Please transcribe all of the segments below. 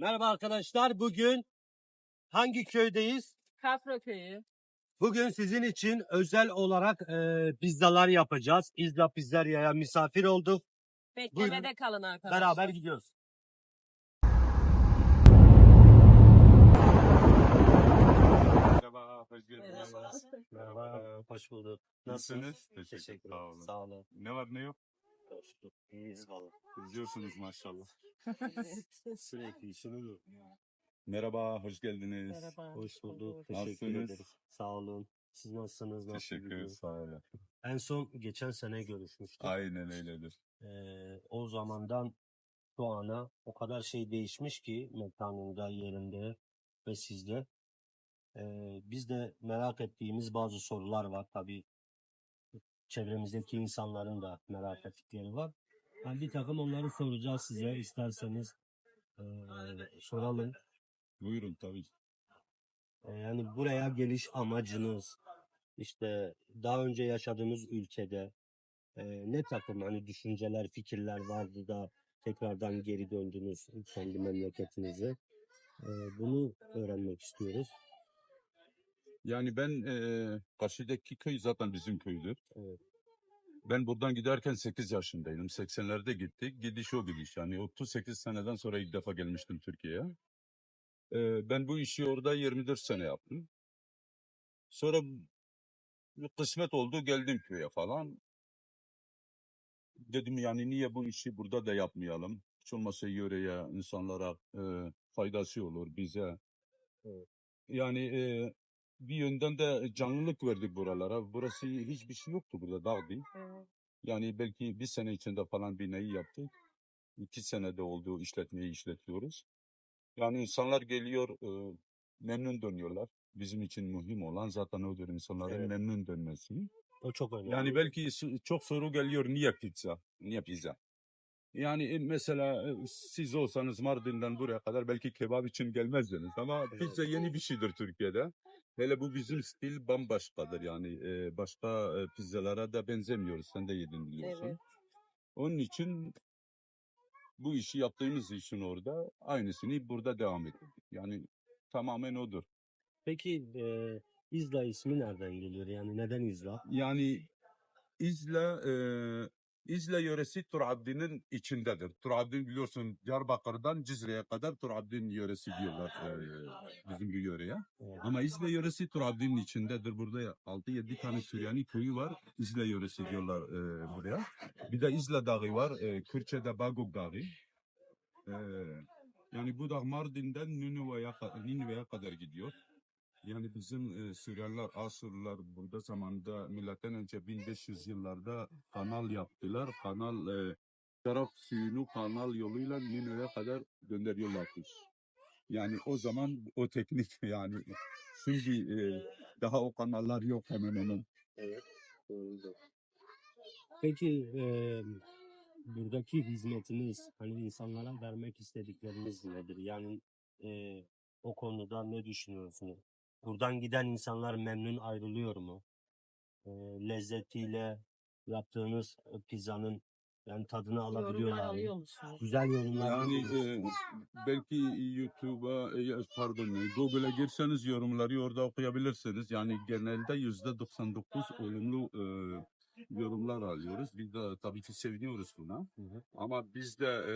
Merhaba arkadaşlar. Bugün hangi köydeyiz? Kafra köyü. Bugün sizin için özel olarak e, pizzalar yapacağız. İzla Pizzerya'ya misafir olduk. Beklemede kalın arkadaşlar. Beraber gidiyoruz. Merhaba, hoş geldiniz. Merhaba, hoş bulduk. Nasılsınız? Teşekkür Sağ ederim. olun. Sağ olun. Ne var ne yok? Bulduk. İyiyiz valla. İzliyorsunuz maşallah. Sürekli işini Merhaba, hoş geldiniz. Merhaba. Hoş bulduk. Teşekkür Nasılsınız? ederiz. Sağ olun. Siz nasılsınız? Nasıl Teşekkür gidiyor? ederim, sağ olun. En son geçen sene görüşmüştük. Aynen öyledir. Ee, o zamandan şu ana o kadar şey değişmiş ki mekanında, yerinde ve sizde. Ee, biz de merak ettiğimiz bazı sorular var. Tabii çevremizdeki insanların da merak ettikleri var. Yani bir takım onları soracağız size. İsterseniz ee, soralım. Buyurun tabii. Ee, yani buraya geliş amacınız, işte daha önce yaşadığınız ülkede e, ne takım hani düşünceler, fikirler vardı da tekrardan geri döndünüz kendi memleketinize. E, bunu öğrenmek istiyoruz. Yani ben eee karşıdaki köy zaten bizim köydür. Evet. Ben buradan giderken 8 yaşındaydım. 80'lerde gittik. Gidiş o gidiş. Yani 38 seneden sonra ilk defa gelmiştim Türkiye'ye. Eee, ben bu işi orada 24 sene yaptım. Sonra kısmet oldu geldim köye falan. Dedim yani niye bu işi burada da yapmayalım? Hiç olmazsa yöreye, insanlara eee, faydası olur bize. Yani eee, bir yönden de canlılık verdik buralara. Burası hiçbir şey yoktu burada dağ değil. Evet. Yani belki bir sene içinde falan binayı yaptık. İki senede oldu işletmeyi işletiyoruz. Yani insanlar geliyor, e, memnun dönüyorlar. Bizim için mühim olan zaten odur insanların Evet. memnun dönmesi. O çok önemli. Yani belki çok soru geliyor niye pizza? Niye pizza? Yani e, mesela e, siz olsanız Mardin'den buraya kadar belki kebap için gelmezdiniz ama Evet. pizza yeni bir şeydir Türkiye'de. Hele bu bizim stil bambaşkadır yani e, başka e, pizzalara da benzemiyoruz. Sen de yedin biliyorsun. Evet. Onun için bu işi yaptığımız için orada aynısını burada devam ettirdik. Yani tamamen odur. Peki e, İzla ismi nereden geliyor? Yani neden İzla? Yani İzle e, İzle yöresi Turabdi'nin içindedir. Turabdi biliyorsun Diyarbakır'dan Cizre'ye kadar Turabdi'nin yöresi diyorlar e, bizim yöreye. Ama İzle yöresi Turabdi'nin içindedir. Burada 6-7 tane Süryani köyü var. İzle yöresi diyorlar e, buraya. Bir de İzle Dağı var. E, Kürtçe'de Baguk Dağı. E, yani bu da Mardin'den Nineveh'e kadar gidiyor. Yani bizim e, Süryaniler, Asurlular burada zamanda milattan önce 1500 yıllarda kanal yaptılar. Kanal e, taraf suyunu kanal yoluyla Nineveh'e kadar gönderiyorlarmış. Yani o zaman o teknik yani şimdi e, daha o kanallar yok hemen hemen. Evet. Peki e, buradaki hizmetiniz hani insanlara vermek istedikleriniz nedir? Yani e, o konuda ne düşünüyorsunuz? Buradan giden insanlar memnun ayrılıyor mu? E, lezzetiyle yaptığınız e, pizzanın yani tadını Yorumlar alabiliyorlar mı? alıyor musunuz? Güzel yorumlar. Yani alıyor musunuz? e, belki YouTube'a e, pardon Google'a girseniz yorumları orada okuyabilirsiniz. Yani genelde yüzde 99 olumlu e, yorumlar alıyoruz. Biz de tabii ki seviniyoruz buna. Hı hı. Ama biz de e,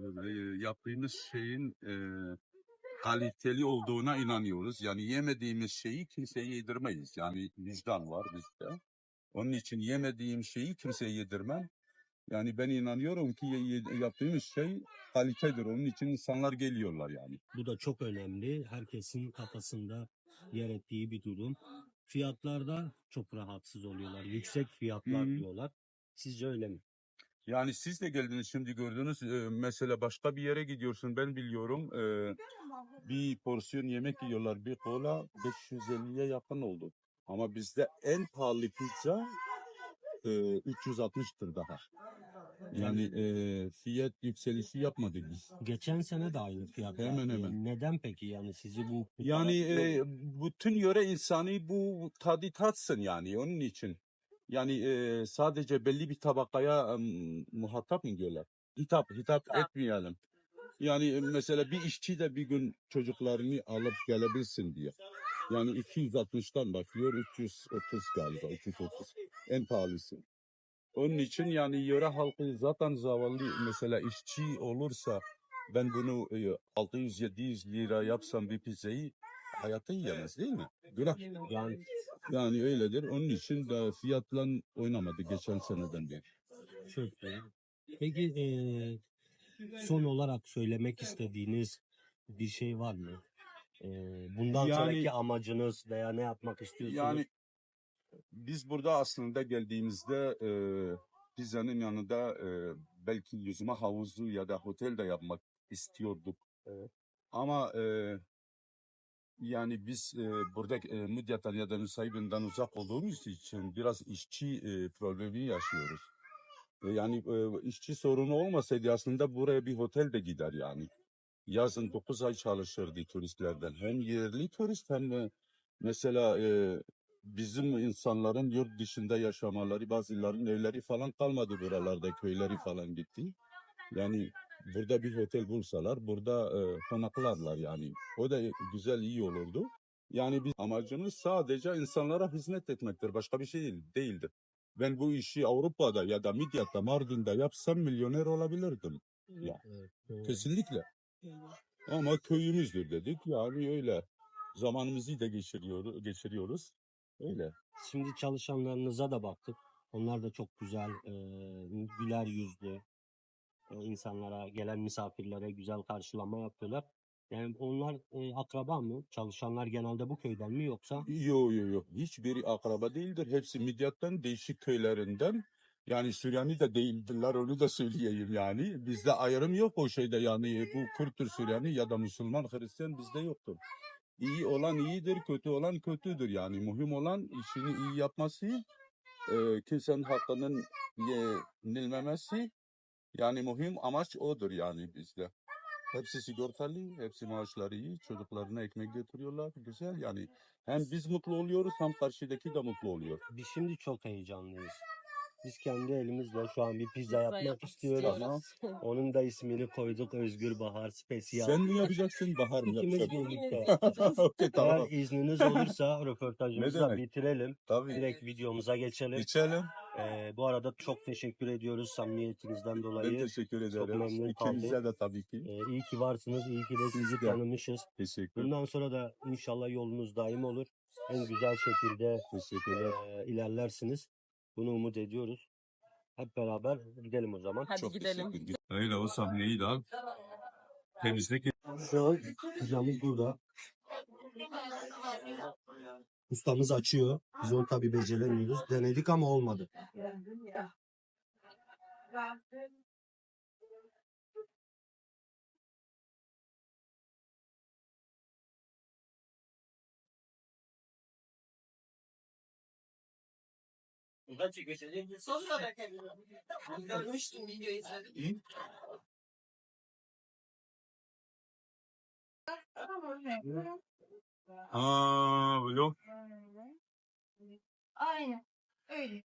e, yaptığımız şeyin e, kaliteli olduğuna inanıyoruz. Yani yemediğimiz şeyi kimseye yedirmeyiz. Yani vicdan var bizde. Onun için yemediğim şeyi kimseye yedirmem. Yani ben inanıyorum ki yaptığımız şey kalitedir. Onun için insanlar geliyorlar yani. Bu da çok önemli. Herkesin kafasında yer ettiği bir durum. Fiyatlarda çok rahatsız oluyorlar. Yüksek fiyatlar Hı hı. diyorlar. Sizce öyle mi? Yani siz de geldiniz şimdi gördünüz. Ee, mesela başka bir yere gidiyorsun ben biliyorum. Ee, bir porsiyon yemek yiyorlar. Bir kola 550'ye yakın oldu. Ama bizde en pahalı pizza e, 360'tır daha. Yani e, fiyat yükselişi yapmadık biz. Geçen sene de aynı fiyat. Hemen hemen. Neden peki yani sizi bu Yani e, bütün yöre insanı bu tadı tatsın yani onun için. Yani e, sadece belli bir tabakaya em, muhatap mı diyorlar? Hitap, hitap etmeyelim. Yani e, mesela bir işçi de bir gün çocuklarını alıp gelebilsin diye. Yani 260'tan başlıyor 330 galiba 330 en pahalısı. Onun için yani yöre halkı zaten zavallı mesela işçi olursa ben bunu e, 600-700 lira yapsam bir pizzayı hayatta yiyemez değil mi? Günah. Yani Yani öyledir. Onun için de fiyatla oynamadı geçen seneden beri. çok iyi. Peki eee, son olarak söylemek istediğiniz bir şey var mı? Eee, bundan Yani- sonraki amacınız veya ne yapmak istiyorsunuz? Yani biz burada aslında geldiğimizde e, pizzanın yanında e, belki yüzme havuzu ya da otel de yapmak istiyorduk. Evet. Ama e, yani biz e, burada e, Midyat'tan ya da Nusaybin'den uzak olduğumuz için biraz işçi e, problemi yaşıyoruz. E, yani e, işçi sorunu olmasaydı aslında buraya bir otel de gider yani. Yazın 9 ay çalışırdı turistlerden. Hem yerli turist hem de mesela e, bizim insanların yurt dışında yaşamaları, bazılarının evleri falan kalmadı buralarda, köyleri falan gitti. Yani burada bir otel bulsalar, burada e, konaklarlar yani. O da güzel, iyi olurdu. Yani biz amacımız sadece insanlara hizmet etmektir. Başka bir şey değil, değildir. Ben bu işi Avrupa'da ya da Midyat'ta, Mardin'de yapsam milyoner olabilirdim. Ya, Evet, doğru. kesinlikle. Ama köyümüzdür dedik. Yani öyle. Zamanımızı da geçiriyoruz. geçiriyoruz. Öyle. Şimdi çalışanlarınıza da baktık. Onlar da çok güzel, eee, güler yüzlü. Eee, insanlara, gelen misafirlere güzel karşılama yapıyorlar. Yani onlar eee, akraba mı? Çalışanlar genelde bu köyden mi yoksa? Yok yok yok. Hiçbiri akraba değildir. Hepsi Midyat'tan değişik köylerinden. Yani Süryani de değildirler onu da söyleyeyim yani. Bizde ayrım yok o şeyde yani. Bu Kürttür Süryani ya da Müslüman Hristiyan bizde yoktur. İyi olan iyidir, kötü olan kötüdür yani. Mühim olan işini iyi yapması, e, kimsenin hakkının yenilmemesi. Yani mühim amaç odur yani bizde. Hepsi sigortalı, hepsi maaşları iyi, çocuklarına ekmek götürüyorlar. Güzel yani. Hem biz mutlu oluyoruz hem karşıdaki de mutlu oluyor. Biz şimdi çok heyecanlıyız. Biz kendi elimizle şu an bir pizza Pizza yapmak yapmak istiyoruz. istiyoruz. Onun da ismini koyduk Özgür Bahar Spesiyal. Sen mi yapacaksın, Bahar mı İkimiz yapacak? birlikte. Okey Eğer tamam. izniniz olursa röportajımızı da demek? bitirelim. Tabii. Direkt videomuza geçelim. İçelim. Ee, bu arada çok teşekkür ediyoruz samimiyetinizden Ben dolayı. teşekkür çok ederim. memnun İkinize kaldım. de tabii ki. Ee, iyi ki varsınız, iyi ki de sizi tanımışız. Teşekkür. Bundan sonra da inşallah yolunuz daim olur. En güzel şekilde e, ilerlersiniz. Bunu umut ediyoruz. Hep beraber gidelim o zaman. Hadi gidelim. teşekkür. Öyle o sahneyi de al. Temizlik Şu an pizzamız burada. Ustamız açıyor. Biz onu tabii beceremiyoruz. Denedik ama olmadı. Sonuna bakabilirim. Görmüştüm video izledim. Aa, yok. Aynen. Öyle.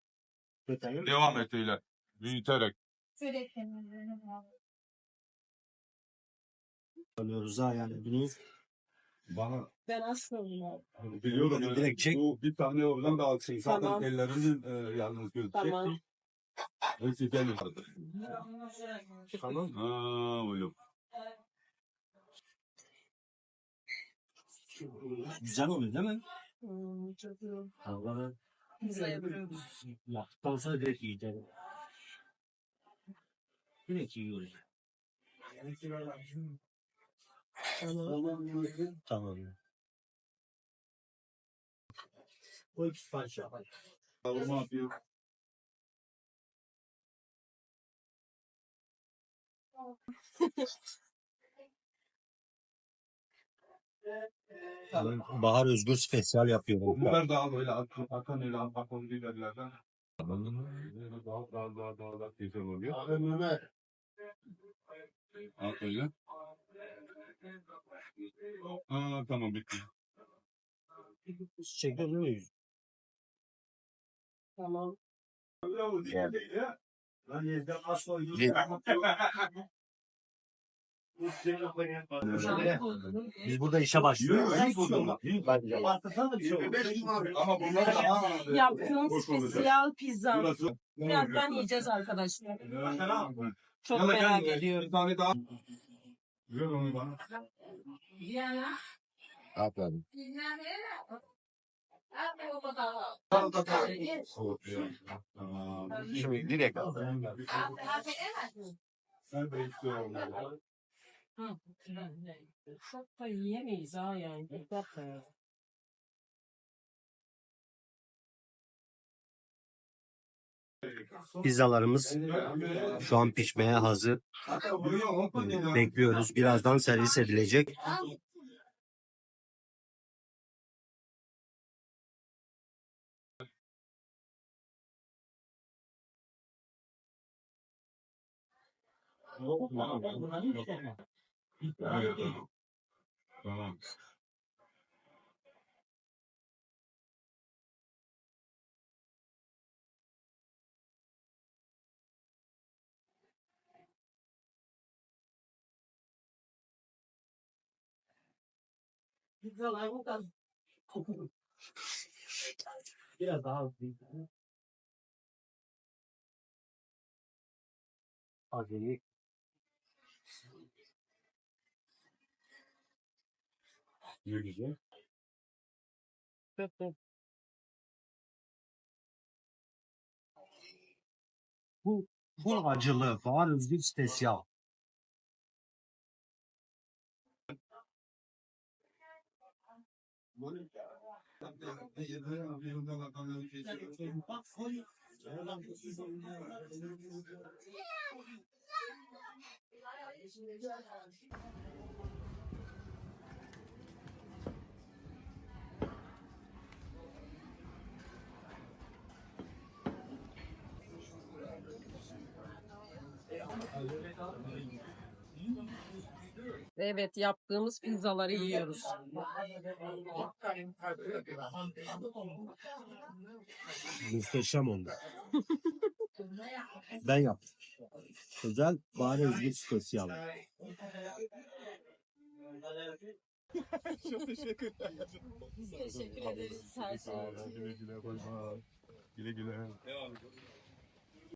Devam et öyle. Büyüterek. Şöyle abi. Alıyoruz ha yani bunu Bana Ben aslında. biliyorum. Direkt Direkt çek. Bu bir tane oradan da alsın. Zaten Tamam. ellerinin e, yalnız gözükecek. Tamam. Hepsi gelir. Tamam. Aa, bu güzel oluyor değil mi? Hmm, çok iyi. Allah'ım. Pizza yapıyorum. Yaptıktan sonra direkt yiyeceğim. Direkt yiyoruz. Tamam. O iki parça. Kavurma yapıyor. Bahar Özgür spesiyal yapıyorum. Biber de al böyle ak- akan öyle akan biberlerden. Böyle Daha daha daha daha da güzel oluyor. Al öyle. Aa tamam bitti. Çekiyor değil mi? Tamam. Biz burada işe başlıyoruz. Ama bunlar da Boş olacak. spesiyal pizza. Birazdan yiyeceğiz arkadaşlar. Çok Yalla merak ediyorum. Bir tane daha. Ver onu bana. Aferin. Şimdi direkt al. Sen de istiyorum. Çok da yiyemeyiz ha yani. Pizzalarımız şu an pişmeye hazır. Bekliyoruz. Birazdan servis edilecek. Tamam. Pizzalarımı da Biraz daha Azeri. Ne güzel. Bu bu acılı var özgür spesiyal. Evet yaptığımız pizzaları yiyoruz. Muhteşem oldu. ben yaptım. Özel bari özgür spesiyal. Teşekkür ederiz her şey için. Güle güle. Güle güle.